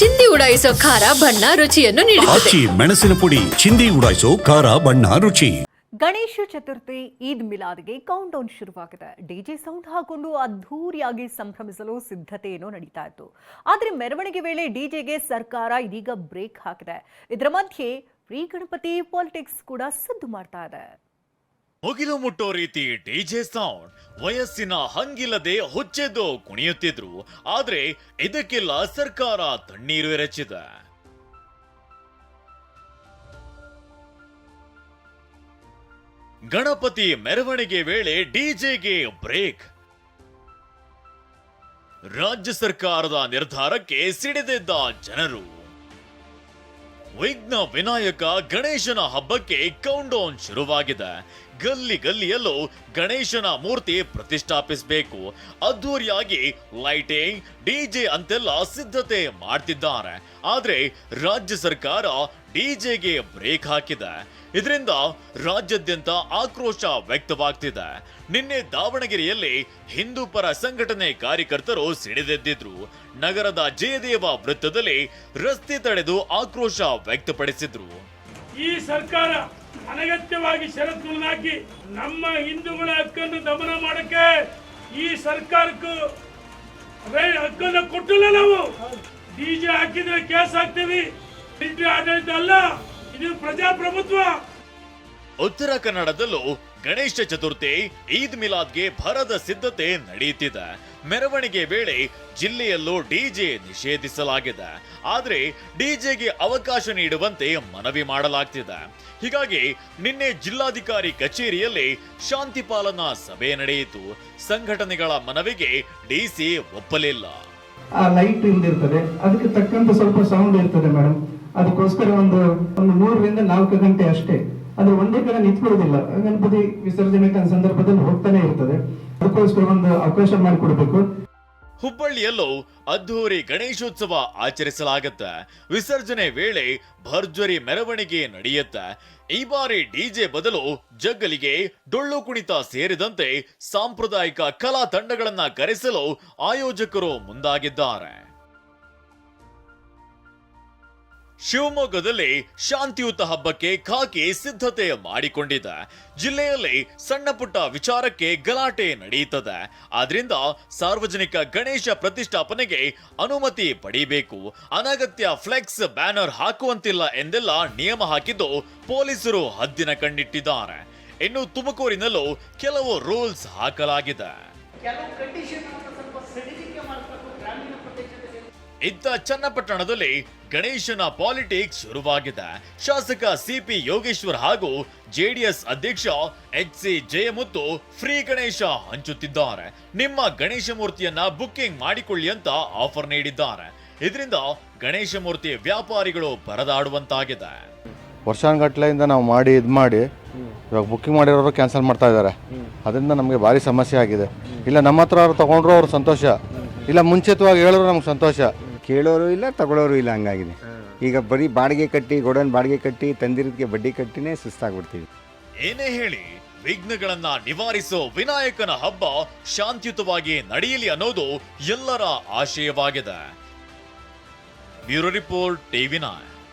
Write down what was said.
ಚಿಂದಿ ಉಡಾಯಿಸೋ ಖಾರ ಬಣ್ಣ ರುಚಿಯನ್ನು ನೀಡುತ್ತದೆ. ಆಚಿ ಮೆಣಸಿನ ಪುಡಿ ಚಿಂದಿ ಉಡಾಯಿಸೋ ಖಾರ ಬಣ್ಣ ರುಚಿ. ಗಣೇಶ ಚತುರ್ಥಿ ಈದ್ ಮಿಲಾದ್ಗೆ ಕೌಂಟ್ ಡೌನ್ ಶುರುವಾಗಿದೆ ಡಿಜೆ ಸೌಂಡ್ ಹಾಕೊಂಡು ಅದ್ಧೂರಿಯಾಗಿ ಸಂಭ್ರಮಿಸಲು ಸಿದ್ಧತೆ ಏನೋ ನಡೀತಾ ಇತ್ತು. ಆದರೆ ಮೆರವಣಿಗೆ ವೇಳೆ ಡಿಜೆಗೆ ಸರ್ಕಾರ ಇದೀಗ ಬ್ರೇಕ್ ಹಾಕಿದೆ. ಇದರ ಮಧ್ಯೆ ಪ್ರೀ ಗಣಪತಿ ಪಾಲಿಟಿಕ್ಸ್ ಕೂಡ ಸದ್ದು ಮಾಡ್ತಾ ಇದೆ. ಮುಗಿಲು ಮುಟ್ಟೋ ರೀತಿ ಡಿಜೆ ಸೌಂಡ್. ವಯಸ್ಸಿನ ಹಂಗಿಲ್ಲದೆ ಹುಚ್ಚೆದ್ದು ಕುಣಿಯುತ್ತಿದ್ರು. ಆದ್ರೆ ಇದಕ್ಕೆಲ್ಲ ಸರ್ಕಾರ ತಣ್ಣೀರು ಎರಚಿದೆ. ಗಣಪತಿ ಮೆರವಣಿಗೆ ವೇಳೆ ಡಿಜೆಗೆ ಬ್ರೇಕ್. ರಾಜ್ಯ ಸರ್ಕಾರದ ನಿರ್ಧಾರಕ್ಕೆ ಸಿಡಿದಿದ್ದ ಜನರು. ವಿಘ್ನ ವಿನಾಯಕ ಗಣೇಶನ ಹಬ್ಬಕ್ಕೆ ಕೌಂಡೌನ್ ಶುರುವಾಗಿದೆ. ಗಲ್ಲಿ ಗಲ್ಲಿಯಲ್ಲೂ ಗಣೇಶನ ಮೂರ್ತಿ ಪ್ರತಿಷ್ಠಾಪಿಸಬೇಕು. ಅದ್ದೂರಿಯಾಗಿ ಲೈಟಿಂಗ್ ಡಿಜೆ ಅಂತೆಲ್ಲ ಸಿದ್ಧತೆ ಮಾಡ್ತಿದ್ದಾರೆ. ಆದ್ರೆ ರಾಜ್ಯ ಸರ್ಕಾರ ಡಿಜೆಗೆ ಬ್ರೇಕ್ ಹಾಕಿದೆ. ಇದರಿಂದ ರಾಜ್ಯಾದ್ಯಂತ ಆಕ್ರೋಶ ವ್ಯಕ್ತವಾಗ್ತಿದೆ. ನಿನ್ನೆ ದಾವಣಗೆರೆಯಲ್ಲಿ ಹಿಂದೂ ಪರ ಸಂಘಟನೆ ಕಾರ್ಯಕರ್ತರು ಸಿಡಿದೆದ್ದಿದ್ರು. ನಗರದ ಜಯದೇವ ವೃತ್ತದಲ್ಲಿ ರಸ್ತೆ ತಡೆದು ಆಕ್ರೋಶ ವ್ಯಕ್ತಪಡಿಸಿದ್ರು. ಈ ಸರ್ಕಾರ ಅನಗತ್ಯವಾಗಿ ಷರತ್ತುಗಳನ್ನು ಹಾಕಿ ನಮ್ಮ ಹಿಂದೂಗಳ ಹಕ್ಕನ್ನು ದಮನ ಮಾಡಕ್ಕೆ ಈ ಸರ್ಕಾರಕ್ಕೂ ಹಕ್ಕನ್ನು ಕೊಟ್ಟಿಲ್ಲ ನಾವು. ಡಿಜೆ ಹಾಕಿದ್ರೆ ಕೇಸ್ ಹಾಕ್ತೀವಿ. ಆಡಳಿತ ಅಲ್ಲ ಇದು ಪ್ರಜಾಪ್ರಭುತ್ವ. ಉತ್ತರ ಕನ್ನಡದಲ್ಲೂ ಗಣೇಶ ಚತುರ್ಥಿ ಈದ್ ಮಿಲಾದ್ಗೆ ಭರದ ಸಿದ್ಧತೆ ನಡೆಯುತ್ತಿದೆ ಮೆರವಣಿಗೆ ವೇಳೆ ಜಿಲ್ಲೆಯಲ್ಲೂ ಡಿಜೆ ನಿಷೇಧಿಸಲಾಗಿದೆ. ಆದ್ರೆ ಡಿಜೆಗೆ ಅವಕಾಶ ನೀಡುವಂತೆ ಮನವಿ ಮಾಡಲಾಗ್ತಿದೆ. ಹೀಗಾಗಿ ನಿನ್ನೆ ಜಿಲ್ಲಾಧಿಕಾರಿ ಕಚೇರಿಯಲ್ಲಿ ಶಾಂತಿ ಪಾಲನಾ ಸಭೆ ನಡೆಯಿತು. ಸಂಘಟನೆಗಳ ಮನವಿಗೆ ಡಿಸಿ ಒಪ್ಪಲಿಲ್ಲ. ಆ ಲೈಟ್ ಇಲ್ದಿರ್ತದೆ. ಅದಕ್ಕೆ ತಕ್ಕಂತ ಸ್ವಲ್ಪ ಸೌಂಡ್ ಇರ್ತದೆ ಮೇಡಮ್ ಅದಕ್ಕೋಸ್ಕರ ಒಂದು ಒಂದು ಮೂರರಿಂದ ನಾಲ್ಕು ಗಂಟೆ ಅಷ್ಟೇ. ಅದು ಒಂದೇ ಕಡೆ ನಿಂತ್ಕೊಳ್ಳೋದಿಲ್ಲ. ಗಣಪತಿ ವಿಸರ್ಜನೆ ಸಂದರ್ಭದಲ್ಲಿ ಹೋಗ್ತಾನೆ ಇರ್ತದೆ. ಅದಕ್ಕೋಸ್ಕರ ಒಂದು ಅವಕಾಶ ಮಾಡಿಕೊಡ್ಬೇಕು. ಹುಬ್ಬಳ್ಳಿಯಲ್ಲೂ ಅದ್ಧೂರಿ ಗಣೇಶೋತ್ಸವ ಆಚರಿಸಲಾಗುತ್ತೆ. ವಿಸರ್ಜನೆ ವೇಳೆ ಭರ್ಜರಿ ಮೆರವಣಿಗೆ ನಡೆಯುತ್ತೆ. ಈ ಬಾರಿ ಡಿಜೆ ಬದಲು ಜಗ್ಗಲಿಗೆ ಡೊಳ್ಳು ಕುಣಿತ ಸೇರಿದಂತೆ ಸಾಂಪ್ರದಾಯಿಕ ಕಲಾ ತಂಡಗಳನ್ನ ಕರೆಸಲು ಆಯೋಜಕರು ಮುಂದಾಗಿದ್ದಾರೆ. ಶಿವಮೊಗ್ಗದಲ್ಲಿ ಶಾಂತಿಯುತ ಹಬ್ಬಕ್ಕೆ ಖಾಕಿ ಸಿದ್ಧತೆ ಮಾಡಿಕೊಂಡಿದೆ. ಜಿಲ್ಲೆಯಲ್ಲಿ ಸಣ್ಣ ಪುಟ್ಟ ವಿಚಾರಕ್ಕೆ ಗಲಾಟೆ ನಡೆಯುತ್ತದೆ. ಆದ್ರಿಂದ ಸಾರ್ವಜನಿಕ ಗಣೇಶ ಪ್ರತಿಷ್ಠಾಪನೆಗೆ ಅನುಮತಿ ಪಡೆಯಬೇಕು ಅನಗತ್ಯ ಫ್ಲೆಕ್ಸ್ ಬ್ಯಾನರ್ ಹಾಕುವಂತಿಲ್ಲ ಎಂದೆಲ್ಲ ನಿಯಮ ಹಾಕಿದ್ದು ಪೊಲೀಸರು ಹದ್ದಿನ ಕಣ್ಣಿಟ್ಟಿದ್ದಾರೆ. ಇನ್ನು ತುಮಕೂರಿನಲ್ಲೂ ಕೆಲವು ರೂಲ್ಸ್ ಹಾಕಲಾಗಿದೆ. ಇತ್ತ ಚನ್ನಪಟ್ಟಣದಲ್ಲಿ ಗಣೇಶನ ಪಾಲಿಟಿಕ್ಸ್ ಶುರುವಾಗಿದೆ. ಶಾಸಕ ಸಿಪಿ ಯೋಗೇಶ್ವರ್ ಹಾಗೂ ಜೆಡಿಎಸ್ ಅಧ್ಯಕ್ಷ H C Jayamuttu free Ganesha ಹಂಚುತ್ತಿದ್ದಾರೆ. ನಿಮ್ಮ ಗಣೇಶ ಮೂರ್ತಿಯನ್ನ ಬುಕ್ಕಿಂಗ್ ಮಾಡಿಕೊಳ್ಳಿ ಅಂತ ಆಫರ್ ನೀಡಿದ್ದಾರೆ. ಇದರಿಂದ ಗಣೇಶ ಮೂರ್ತಿ ವ್ಯಾಪಾರಿಗಳು ಪರದಾಡುವಂತಾಗಿದೆ ವರ್ಷಾನುಗಟ್ಲೆಯಿಂದ ನಾವು ಮಾಡಿ ಇದು ಮಾಡಿ ಇವಾಗ ಬುಕ್ಕಿಂಗ್ ಮಾಡಿರೋರು ಕ್ಯಾನ್ಸಲ್ ಮಾಡ್ತಾ ಇದ್ದಾರೆ. ಅದರಿಂದ ನಮಗೆ ಭಾರಿ ಸಮಸ್ಯೆ ಆಗಿದೆ. ಇಲ್ಲ ನಮ್ಮ ಹತ್ರ ಅವ್ರು ತೊಗೊಂಡ್ರು ಅವ್ರು ಸಂತೋಷ. ಇಲ್ಲ ಮುಂಚಿತವಾಗಿ ಹೇಳಿದ್ರು ನಮ್ಗೆ ಸಂತೋಷ. ಕೇಳೋರು ಇಲ್ಲ ತಗೊಳ್ಳೋರು ಇಲ್ಲ ಹಂಗಾಗಿದೆ. ಈಗ ಬರೀ ಬಾಡಿಗೆ ಕಟ್ಟಿ ಗೋಡನ್ ಬಾಡಿಗೆ ಕಟ್ಟಿ ತಂದಿರೋದಕ್ಕೆ ಬಡ್ಡಿ ಕಟ್ಟಿನೇ ಸುಸ್ತಾಗ್ಬಿಡ್ತೀವಿ. ಏನೇ ಹೇಳಿ ವಿಘ್ನಗಳನ್ನ ನಿವಾರಿಸೋ ವಿನಾಯಕನ ಹಬ್ಬ ಶಾಂತಿಯುತವಾಗಿ ನಡೆಯಲಿ ಅನ್ನೋದು ಎಲ್ಲರ ಆಶಯವಾಗಿದೆ. Bureau report TV nine